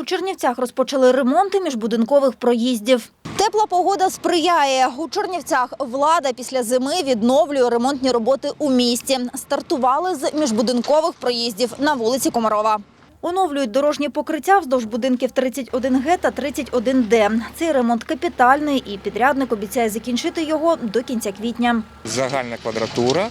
У Чернівцях розпочали ремонти міжбудинкових проїздів. Тепла погода сприяє. У Чернівцях влада після зими відновлює ремонтні роботи у місті. Стартували з міжбудинкових проїздів на вулиці Комарова. Оновлюють дорожні покриття вздовж будинків 31Г та 31Д. Цей ремонт капітальний і підрядник обіцяє закінчити його до кінця квітня. Загальна квадратура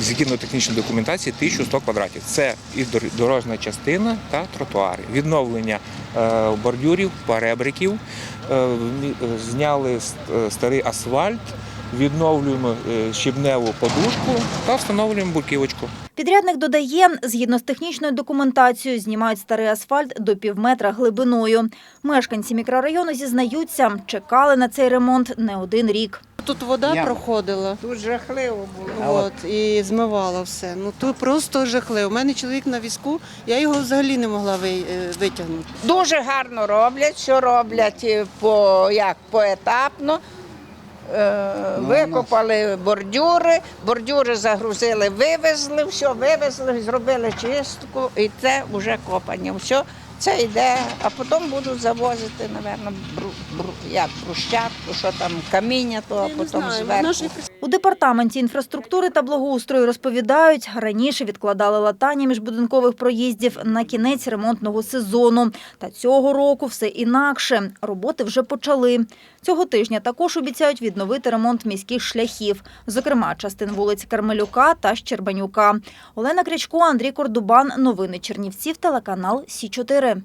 згідно технічної документації 1100 квадратів. Це і дорожня частина та тротуари. Відновлення е, бордюрів, перебриків, е, е, зняли старий асфальт, відновлюємо щебневу подушку та встановлюємо бурківочку. Підрядник додає, згідно з технічною документацією, знімають старий асфальт до півметра глибиною. Мешканці мікрорайону зізнаються, чекали на цей ремонт не один рік. Тут вода Яма. проходила Тут жахливо було. От- от, і змивала все. Ну тут просто жахливо. У мене чоловік на візку, я його взагалі не могла е, витягнути. Дуже гарно роблять, що роблять е, по, як, поетапно. Е, Викопали бордюри, бордюри загрузили, вивезли, все вивезли, зробили чистку, і це вже копання. Все це йде, а потім будуть завозити, мабуть, бру, бру, як брущатку, що там каміння, то а потім зверху. У департаменті інфраструктури та благоустрою розповідають, раніше відкладали латання міжбудинкових проїздів на кінець ремонтного сезону. Та цього року все інакше. Роботи вже почали. Цього тижня також обіцяють відновити ремонт міських шляхів, зокрема частин вулиць Кармелюка та Щербанюка. Олена Крячко, Андрій Кордубан. Новини Чернівців, телеканал Сі 4